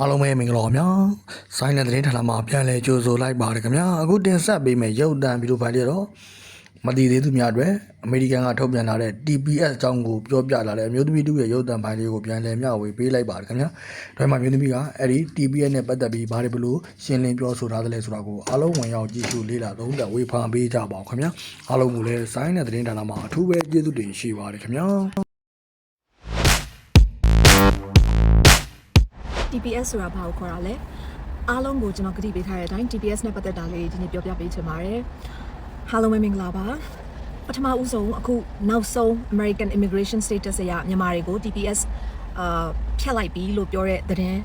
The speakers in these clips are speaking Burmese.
အားလုံးပဲမင်္ဂလာပါဗျာ။ဆိုင်းတဲ့သတင်းဌာနမှာပြန်လည်ကြိုဆိုလိုက်ပါတယ်ခင်ဗျာ။အခုတင်ဆက်ပေးမယ့်ရုပ်သံဗီဒီယိုဖိုင်လေးတော့မတည်သေးသူများအတွက်အမေရိကန်ကထုတ်ပြန်လာတဲ့ TPS အကြောင်းကိုပြောပြလာတဲ့အမျိုးသမီးတို့ရဲ့ရုပ်သံဖိုင်လေးကိုပြန်လည်မျှဝေပေးလိုက်ပါတယ်ခင်ဗျာ။ဒါမှမဟုတ်မျိုးသမီးကအဲ့ဒီ TPS နဲ့ပတ်သက်ပြီးဘာတွေဘလို့ရှင်းလင်းပြောဆိုထားသလဲဆိုတာကိုအားလုံးဝင်ရောက်ကြည့်ရှုလေ့လာသုံးသပ်ဝေဖန်ပေးကြပါအောင်ခင်ဗျာ။အားလုံးကိုလည်းဆိုင်းတဲ့သတင်းဌာနမှာအထူးပဲကျေးဇူးတင်ရှိပါတယ်ခင်ဗျာ။ TPS ဆိုတာဘာကိုခေါ်တာလဲအားလုံးကိုကျွန်တော်ကတိပေးထားတဲ့အတိုင်း TPS နဲ့ပတ်သက်တာလေးဒီနေ့ပြောပြပေးချင်ပါတယ်အားလုံးပဲမင်္ဂလာပါပထမဦးဆုံးအခုနောက်ဆုံး American Immigration Status အရမြန်မာတွေကို TPS အာဖြတ်လိုက်ပြီလို့ပြောတဲ့သတင်း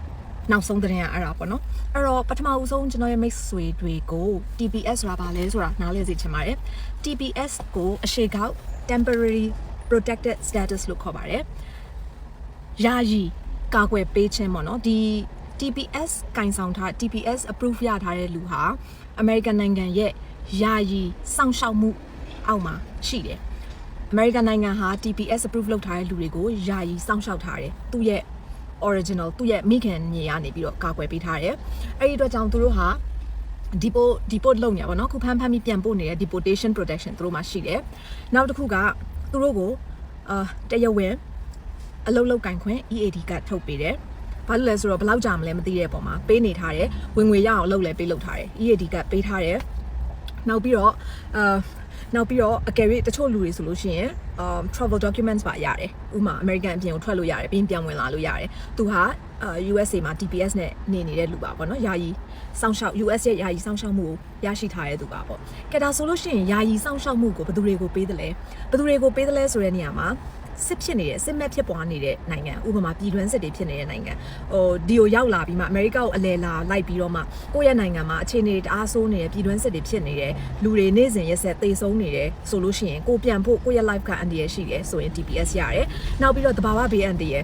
နောက်ဆုံးသတင်းကအဲ့ဒါပေါ့နော်အဲ့တော့ပထမဦးဆုံးကျွန်တော်ရဲ့မိတ်ဆွေတွေကို TPS ဆိုတာဘာလဲဆိုတာနားလည်စေချင်ပါတယ် TPS ကိုအရှိကောက် temporary protected status လို့ခေါ်ပါတယ်ယာယီ ကာကွယ်ပေးခြင်းပေါ့နော်ဒီ TPS ကင်ဆောင်ထား TPS approve ရထားတဲ့လူဟာ American နိုင်ငံရဲ့ယာယီစောင့်ရှောက်မှုအောက်မှာရှိတယ် American နိုင်ငံဟာ TPS approve လုပ်ထားတဲ့လူတွေကိုယာယီစောင့်ရှောက်ထားတယ်သူ့ရဲ့ original သူ့ရဲ့မိခင်မြေကနေပြီးတော့ကာကွယ်ပေးထားတယ်အဲ့ဒီအတွက်ကြောင့်သူတို့ဟာ deport deport လုပ်နေရပါတော့ခုဖမ်းဖမ်းပြီးပြန်ပို့နေတဲ့ deportation protection သူတို့မှာရှိတယ်နောက်တစ်ခုကသူတို့ကိုအာတရားဝင် အလုတ်လောက်ကင်ခွင့် EAD ကထုတ်ပေးတယ်။ဘာလို့လဲဆိုတော့ဘယ်လောက်ကြာမလဲမသိတဲ့ပုံမှာပေးနေထားတယ်။ဝင်ငွေရအောင်အလုပ်လည်းပေးလုပ်ထားတယ်။ EAD ကပေးထားတယ်။နောက်ပြီးတော့အာနောက်ပြီးတော့အကယ်၍တချို့လူတွေဆိုလို့ရှိရင်အာ travel documents ပါရတယ်။ဥပမာ American အပြင်ကိုထွက်လို့ရတယ်ပြီးရင်ပြန်ဝင်လာလို့ရတယ်။သူဟာအာ USA မှာ TPS နဲ့နေနေတဲ့လူပါပေါ့နော်။ယာယီစောင့်ရှောက် US ရဲ့ယာယီစောင့်ရှောက်မှုကိုရရှိထားတဲ့သူပါပေါ့။ကဲဒါဆိုလို့ရှိရင်ယာယီစောင့်ရှောက်မှုကိုဘယ်သူတွေကိုပေးသလဲ။ဘယ်သူတွေကိုပေးသလဲဆိုတဲ့နေရာမှာ စစ်ဖြစ်နေတဲ့စစ်မဲ့ဖြစ်ပွားနေတဲ့နိုင်ငံဥပမာပြည်တွင်းစစ်တွေဖြစ်နေတဲ့နိုင်ငံဟိုဒီကိုရောက်လာပြီးမှအမေရိကကိုအလဲလာလိုက်ပြီးတော့မှကိုယ့်ရဲ့နိုင်ငံမှာအခြေအနေတအားဆိုးနေတယ်ပြည်တွင်းစစ်တွေဖြစ်နေတယ်လူတွေနေ့စဉ်ရက်ဆက်သေဆုံးနေတယ်ဆိုလို့ရှိရင်ကိုပြန်ဖို့ကိုယ့်ရဲ့ life ကအန်ဒီရရှိတယ်ဆိုရင် TPS ရတယ်နောက်ပြီးတော့တဘာဝဘေးအန်ဒီရ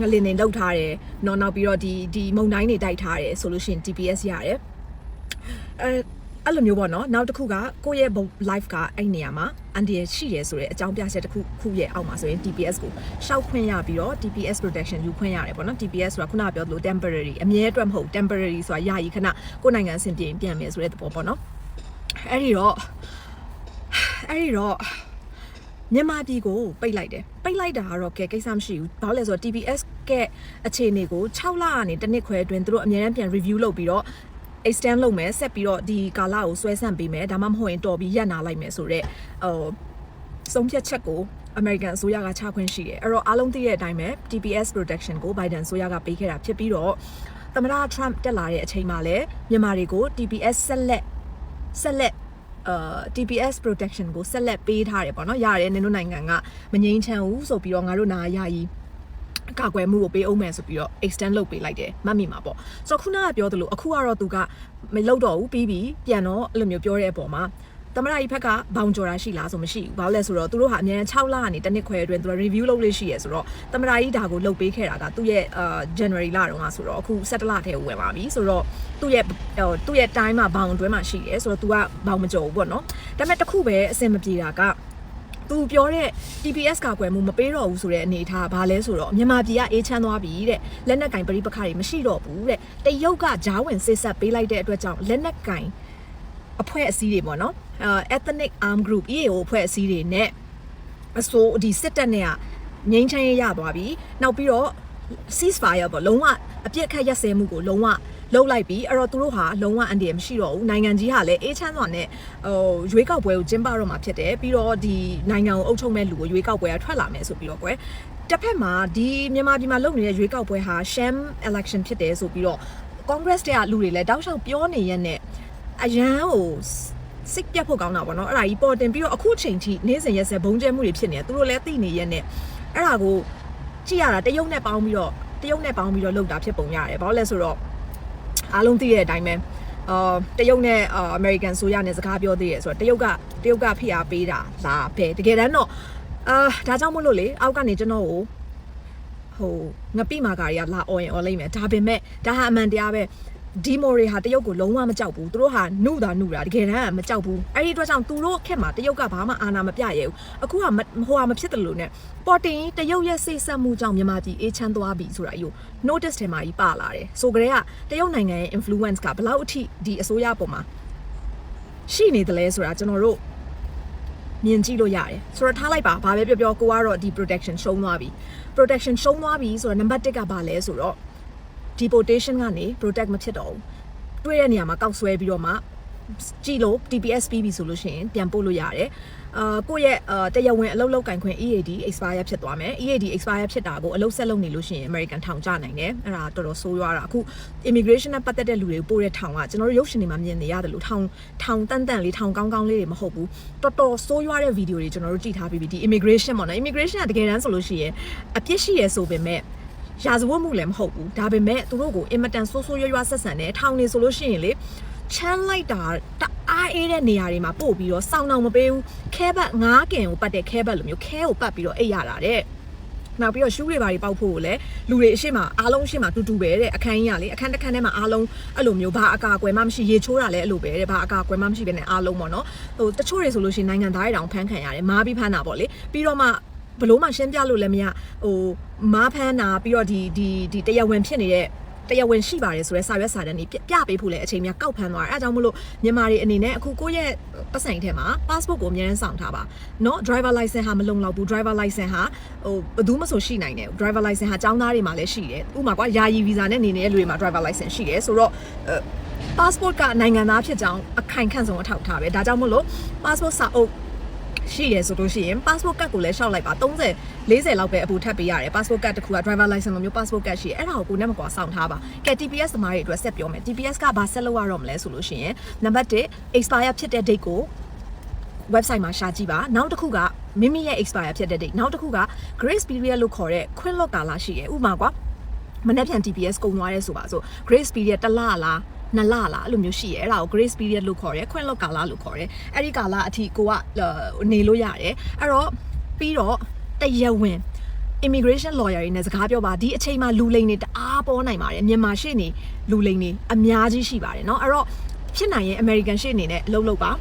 ငလင်းနေလောက်ထားတယ်နော်နောက်ပြီးတော့ဒီဒီမုံတိုင်းတွေတိုက်ထားတယ်ဆိုလို့ရှိရင် TPS ရတယ်အဲ အဲ့လိုမျိုးပေါ့နော်နောက်တစ်ခုကကိုယ့်ရဲ့ life ကအဲ့နေရာမှာအန်ဒီရရှိတယ်ဆိုတဲ့အကြောင်းပြချက်တစ်ခုခုရဲ့အောက်မှာဆိုရင် TPS ကိုရှောက်ခွင့်ရပြီးတော့ TPS protection ယူခွင့်ရတယ်ပေါ့နော် TPS ဆိုတာခုနကပြောသလို temporary အမြဲအတွက်မဟုတ် temporary ဆိုတာယာယီခဏကိုယ့်နိုင်ငံအဆင်ပြေရင်ပြန်မယ်ဆိုတဲ့သဘောပေါ့နော်အဲ့ဒီတော့အဲ့ဒီတော့မြန်မာပြည်ကိုပိတ်လိုက်တယ်ပိတ်လိုက်တာကတော့ကဲကိစ္စမရှိဘူးဘာလို့လဲဆိုတော့ TPS ကအခြေအနေကို6လကနေတစ်နှစ်ခွဲအတွင်းသူတို့အများအားပြန် review လုပ်ပြီးတော့ extend လုပ်မယ်ဆက်ပြီးတော့ဒီကာလကိုဆွဲဆန့်ပေးမယ်ဒါမှမဟုတ်ရင်တော်ပြီးရပ်နာလိုက်မယ်ဆိုတော့ဟိုဆုံးဖြတ်ချက်ကို American အစိုးရကချခွင့်ရှိတယ်အဲ့တော့အားလုံးသိတဲ့အတိုင်းပဲ TPS protection ကို Biden အစိုးရကပေးခဲ့တာဖြစ်ပြီးတော့သမ္မတ Trump တက်လာတဲ့အချိန်မှာလည်းမြန်မာတွေကို TPS ဆက်လက်ဆက်လက်အာ TPS protection ကိုဆက်လက်ပေးထားတယ်ပေါ့နော်ရတယ်နင်တို့နိုင်ငံကမငြိမ်းချမ်းဘူးဆိုပြီးတော့ငါတို့နာယာယီအ ကာအကွယ်မှုကိုပေးအောင်မယ်ဆိုပြီးတော့ extend လုပ်ပေးလိုက်တယ်မှတ်မိမှာပေါ့ဆိုတော့ခုနကပြောသလိုအခုကတော့သူကမလုပ်တော့ဘူးပြီးပြီပြန်တော့အဲ့လိုမျိုးပြောတဲ့အပေါ်မှာသမရကြီးဘက်ကဘောင်ကျော်တာရှိလားဆိုမရှိဘူး။ဘာလို့လဲဆိုတော့သူတို့ဟာအများကြီး6လကနေတစ်နှစ်ခွဲအတွင်းသူက review လုပ်လို့ရှိရဲဆိုတော့သမရကြီးဒါကိုလုပ်ပေးခဲ့တာကသူ့ရဲ့အာ January လတုန်းကဆိုတော့အခု17လထဲကိုဝင်လာပြီဆိုတော့သူ့ရဲ့ဟိုသူ့ရဲ့ time မှာဘောင်အတွင်းမှာရှိတယ်ဆိုတော့ तू ကဘောင်မကျော်ဘူးပေါ့နော်။ဒါပေမဲ့တစ်ခုပဲအဆင်မပြေတာက သူပြောတဲ့ TPS ကာကွယ်မှုမပေးတော့ဘူးဆိုတဲ့အနေအထားကဘာလဲဆိုတော့မြန်မာပြည်ကအေးချမ်းသွားပြီတဲ့လက်နက်ကင်ပရိပခါတွေမရှိတော့ဘူးတဲ့တရုတ်ကဂျားဝင်စစ်ဆက်ပေးလိုက်တဲ့အတွက်ကြောင့်လက်နက်ကင်အဖွဲ့အစည်းတွေပေါ့နော်အဲ ethnic arm group EAO အဖွဲ့အစည်းတွေနဲ့အစိုးဒီစစ်တပ်နဲ့ကငိမ့်ချမ်းရရသွားပြီနောက်ပြီးတော့ ceasefire ပေါ့လုံးဝအပြစ်ခတ်ရက်စဲမှုကိုလုံးဝ လှုပ်လိုက်ပြီးအဲ့တော့သူတို့ဟာလုံးဝအန်ဒီရမရှိတော့ဘူးနိုင်ငံကြီးဟာလည်းအေးချမ်းစွာနဲ့ဟိုရွေးကောက်ပွဲကိုကျင်းပတော့မှာဖြစ်တယ်ပြီးတော့ဒီနိုင်ငံကိုအုပ်ချုပ်မဲ့လူကိုရွေးကောက်ပွဲကထွက်လာမယ်ဆိုပြီးတော့ကွယ်တစ်ဖက်မှာဒီမြန်မာပြည်မှာလုပ်နေတဲ့ရွေးကောက်ပွဲဟာ sham election ဖြစ်တယ်ဆိုပြီးတော့ congress တဲ့ကလူတွေလည်းတောက်လျှောက်ပြောနေရက်နဲ့အရန်ဟိုစိတ်ပြတ်ဖို့ကောင်းတာပေါ့နော်အဲ့ဒါကြီးပေါ်တင်ပြီးတော့အခုချိန်ထိနေ့စဉ်ရက်ဆက်ဘုံကျဲမှုတွေဖြစ်နေတယ်သူတို့လည်းသိနေရက်နဲ့အဲ့ဒါကိုကြည့်ရတာတရုတ်နဲ့ပေါင်းပြီးတော့တရုတ်နဲ့ပေါင်းပြီးတော့လုပ်တာဖြစ်ပုံရတယ်ဘာလို့လဲဆိုတော့ အားလုံးသိတဲ့အတိုင်းပဲအာတရုတ်နဲ့အာအမေရိကန်ဆိုရနဲ့စကားပြောသေးတယ်ဆိုတော့တရုတ်ကတရုတ်ကဖိအားပေးတာလားဘယ်တကယ်တမ်းတော့အာဒါကြောင့်မို့လို့လေအောက်ကနေကျွန်တော်ကိုဟိုငပိမာကာတွေကလာអော်ရင်អော်လိုက်မယ်ဒါပေမဲ့ဒါဟာအမှန်တရားပဲ ဒီမိုတွေဟာတရုတ်ကိုလုံးဝမကြောက်ဘူးသူတို့ဟာနှုတာနှုတာတကယ်တမ်းကမကြောက်ဘူးအဲ့ဒီအတွက်ကြောင့်သူတို့ခက်မှာတရုတ်ကဘာမှအာဏာမပြရဲဘူးအခုကမဟိုဟာမဖြစ်တယ်လို့ ਨੇ ပေါ်တင်တရုတ်ရဲ့စိတ်ဆက်မှုကြောင့်မြန်မာပြည်အေးချမ်းသွားပြီဆိုတာအယူ notice ထဲမှာကြီးပါလာတယ်ဆိုကြတဲ့ကတရုတ်နိုင်ငံရဲ့ influence ကဘယ်လောက်အထိဒီအစိုးရပေါ်မှာရှိနေတယ်လဲဆိုတာကျွန်တော်တို့မြင်ကြည့်လို့ရတယ်ဆိုတော့ထားလိုက်ပါဘာပဲပြောပြောကိုကတော့ဒီ protection ရှုံးသွားပြီ protection ရှုံးသွားပြီဆိုတော့ number 1ကဘာလဲဆိုတော့ deportation ကနေ protect မဖြစ်တော့ဘူးတွေ့တဲ့နေရာမှာကောက်ဆွဲပြီးတော့မှကြည့်လို့ TPS ပြီးပြီဆိုလို့ရှိရင်ပြန်ပို့လို့ရတယ်အာကိုယ့်ရဲ့အာတရားဝင်အလုပ်လုပ်ကင်ခွင့် EAD expire ဖြစ်သွားမယ် EAD expire ဖြစ်တာကိုအလုပ်ဆက်လုပ်နေလို့ရှိရင် American ထောင်ကျနိုင်တယ်အဲ့ဒါတော်တော်ဆိုးရွားတာအခု immigration နဲ့ပတ်သက်တဲ့လူတွေကိုပို့တဲ့ထောင်ကကျွန်တော်တို့ရုပ်ရှင်တွေမှာမြင်နေရတယ်လို့ထောင်ထောင်တန်တန်လေးထောင်ကောင်းကောင်းလေးတွေမဟုတ်ဘူးတော်တော်ဆိုးရွားတဲ့ဗီဒီယိုတွေကျွန်တော်တို့ကြည့်ထားပြီးပြီဒီ immigration ပေါ့နော် immigration ကတကယ်တမ်းဆိုလို့ရှိရင်အပြစ်ရှိရဆိုပေမဲ့ ရာဇဝတ်မှုလည်းမဟုတ်ဘူးဒါပေမဲ့သူတို့ကိုအင်မတန်ဆိုးဆိုးရွားရွားဆက်ဆံတယ်ထောင်နေဆိုလို့ရှိရင်လေချမ်းလိုက်တာတအားအေးတဲ့နေရာတွေမှာပို့ပြီးတော့စောင်းအောင်မပေးဘူးခဲဘတ်ငားကင်ကိုပတ်တဲ့ခဲဘတ်လိုမျိုးခဲကိုပတ်ပြီးတော့အိတ်ရတာတဲ့နောက်ပြီးတော့ရှူးတွေဘာတွေပောက်ဖို့ကိုလည်းလူတွေအရှိမအားလုံးအရှိမတူတူပဲတဲ့အခန်းကြီးကလေအခန်းတစ်ခန်းထဲမှာအားလုံးအဲ့လိုမျိုးဘာအကာအကွယ်မှမရှိရေချိုးတာလည်းအဲ့လိုပဲတဲ့ဘာအကာအကွယ်မှမရှိပဲနဲ့အားလုံးပေါ့နော်ဟိုတချို့တွေဆိုလို့ရှိရင်နိုင်ငံသားတွေတောင်ဖမ်းခံရတယ်မားပြီးဖမ်းတာပေါ့လေပြီးတော့မှ ဘလို့မှရှင်းပြလို့လည်းမရဟိုမားဖမ်းတာပြီးတော့ဒီဒီဒီတရားဝင်ဖြစ်နေတဲ့တရားဝင်ရှိပါတယ်ဆိုရဲစာရွက်စာတမ်းတွေပြပြပေးဖို့လည်းအချိန်များကောက်ဖမ်းသွားတယ်အဲအကြောင်းမလို့မြန်မာတွေအနေနဲ့အခုကိုယ့်ရဲ့ပတ်စံထဲမှာ passport ကိုအများနဲ့စောင့်ထားပါเนาะ driver license ဟာမလုံလောက်ဘူး driver license ဟာဟိုဘယ်သူမှဆိုရှိနိုင်တယ် driver license ဟာចောင်းသားတွေမှာလည်းရှိတယ်ဥပမာကွာယာယီ visa နဲ့နေနေတဲ့လူတွေမှာ driver license ရှိတယ်ဆိုတော့ passport ကနိုင်ငံသားဖြစ်ကြောင်းအခိုင်ခန့်ဆုံးအထောက်အထားပဲဒါကြောင့်မို့လို့ passport စာအုပ် ရှိရဆိုလို့ရှိရင် passport card ကိုလည်းရှောက်လိုက်ပါ30 40လောက်ပဲအပူထပ်ပေးရတယ် passport card တစ်ခုက driver license လိုမျိုး passport card ရှိတယ်အဲ့ဒါကိုကိုနဲ့မကွာစောင့်ထားပါကဲ TPS သမားတွေအတွက်ဆက်ပြောမယ် TPS ကဘာဆက်လုပ်ရတော့မလဲဆိုလို့ရှိရင်နံပါတ်1 expire ဖြစ်တဲ့ date ကို website မှာရှာကြည့်ပါနောက်တစ်ခုကမိမိရဲ့ expire ဖြစ်တဲ့ date နောက်တစ်ခုက grace period လို့ခေါ်တဲ့ခွင့်လွတ်ကာလရှိတယ်ဥပမာကွာမနေ့ပြန် TPS ကုန်သွားရဲဆိုပါဆို grace period တစ်လလား နှစ်လလားအဲ့လိုမျိုးရှိရဲအဲ့ဒါကို grace period လို့ခေါ်ရဲခွင့်လွတ်ကာလလို့ခေါ်ရဲအဲ့ဒီကာလအထိကိုကနေလို့ရတယ်အဲ့တော့ပြီးတော့တရားဝင် immigration lawyer တွေနဲ့စကားပြောပါဒီအချိန်မှာလူလိမ်တွေတအားပေါ်နိုင်ပါတယ်မြန်မာရှေ့နေလူလိမ်တွေအများကြီးရှိပါတယ်เนาะအဲ့တော့ဖြစ်နိုင်ရင် American ရှေ့နေနဲ့အလုပ်လုပ်ပါ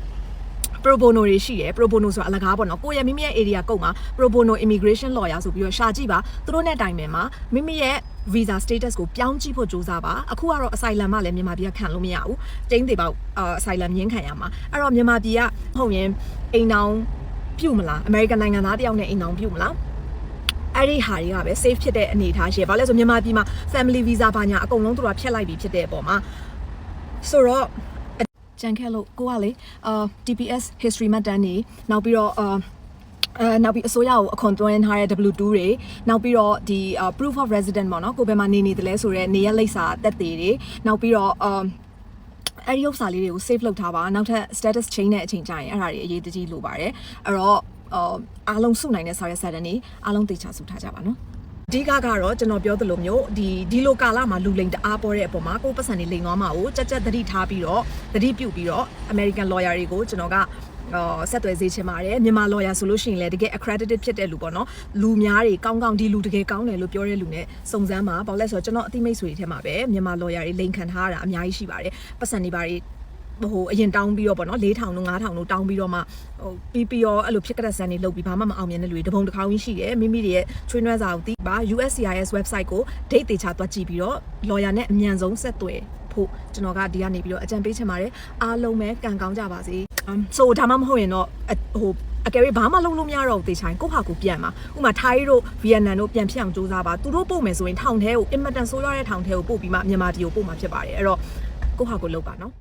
pro bono တွေရှိတယ် pro bono ဆိုတာအလကားပေါ့နော်ကိုယ့်ရဲ့မိမိရဲ့ area ကုတ်မှာ pro bono immigration lawyer ဆိုပြီးတော့ရှာကြည့်ပါသူတို့နဲ့တိုင်ပင်မှာမိမိရဲ့ visa status ကိုပြောင်းကြည့်ဖို့ကြိုးစားပါအခုကတော့ asylum မှလည်းမြန်မာပြည်ကခံလို့မရဘူးတင်းသေးပေါက် asylum ညင်းခံရမှာအဲ့တော့မြန်မာပြည်ကဟုတ်ရင်အိမ်တောင်ပြုတ်မလား American နိုင်ငံသားတယောက်နဲ့အိမ်တောင်ပြုတ်မလားအဲ့ဒီဟာတွေကပဲ safe ဖြစ်တဲ့အနေအထားရှိရပါလဲဆိုမြန်မာပြည်မှာ family visa ဘာညာအကုန်လုံးသူတို့ကဖျက်လိုက်ပြီးဖြစ်တဲ့အပေါ်မှာဆိုတော့ ကြံခဲ့လို့ကိုကလေအာ TPS history မှတ်တမ်းနေနောက်ပြီးတော့အာအဲနောက်ပြီးအစိုးရကိုအခွန်သွင်းထားတဲ့ W2 တွေနောက်ပြီးတော့ဒီ proof of resident ပေါ့နော်ကိုဘယ်မှာနေနေတယ်လဲဆိုတော့နေရလိပ်စာတက်သေးတွေနောက်ပြီးတော့အမ်အဲ့ဒီဥစ္စာလေးတွေကို save လုပ်ထားပါနောက်ထပ် status change တဲ့အချိန်ကျရင်အဲ့ဒါတွေအရေးတကြီးလိုပါတယ်အဲ့တော့အာအားလုံးစုနိုင်တဲ့စာရွက်စာတမ်းတွေအားလုံးသေချာစုထားကြပါနော် အဓိကကတော့ကျွန်တော်ပြောသလိုမျိုးဒီဒီလိုကာလမှာလူလိမ်တအားပေါ်တဲ့အပေါ်မှာကိုယ်ပတ်စံတွေလိမ်သွားမှာကိုကြက်ကြက်သတိထားပြီးတော့သတိပြုပြီးတော့ American lawyer တွေကိုကျွန်တော်ကအော်ဆက်သွယ်စေချင်ပါတယ်မြန်မာ lawyer ဆိုလို့ရှိရင်လည်းတကယ် accredited ဖြစ်တဲ့လူပေါ့နော်လူများတွေကောင်းကောင်းဒီလူတကယ်ကောင်းတယ်လို့ပြောတဲ့လူနဲ့စုံစမ်းပါဘာလို့လဲဆိုတော့ကျွန်တော်အသိမိတ်ဆွေတွေထဲမှာပဲမြန်မာ lawyer တွေလိန်ခံထားရတာအများကြီးရှိပါတယ်ပတ်စံတွေပါတွေ ဟိုအရင်တောင်းပြီးတော့ပေါ့နော်4000တို့5000တို့တောင်းပြီးတော့မှဟိုပြီးပြီးတော့အဲ့လိုဖြစ်ကြတဲ့ဆန်တွေလုပ်ပြီးဘာမှမအောင်မြင်တဲ့လူတွေတပုံတစ်ခေါင်းကြီးရှိတယ်မိမိတွေရဲ့ချွေးနွဲစာကိုတီးပါ USCIS website ကို date တေချာတွက်ကြည့်ပြီးတော့ lawyer နဲ့အမြန်ဆုံးဆက်သွယ်ဖို့ကျွန်တော်ကဒီကနေပြီးတော့အကြံပေးချင်ပါတယ်အားလုံးပဲကံကောင်းကြပါစေဆိုဒါမှမဟုတ်ရင်တော့ဟိုအကယ်၍ဘာမှလုပ်လို့မရတော့ဘူးတေချာရင်ကိုယ့်ဟာကိုပြန်ပါဥမာထိုင်းတို့ဗီယက်နမ်တို့ပြန်ဖြစ်အောင်စူးစမ်းပါသူတို့ပို့မယ်ဆိုရင်ထောင်ထဲကိုအင်မတန်ဆိုးရတဲ့ထောင်ထဲကိုပို့ပြီးမှမြန်မာပြည်ကိုပို့မှာဖြစ်ပါတယ်အဲ့တော့ကိုယ့်ဟာကိုလုပ်ပါနော်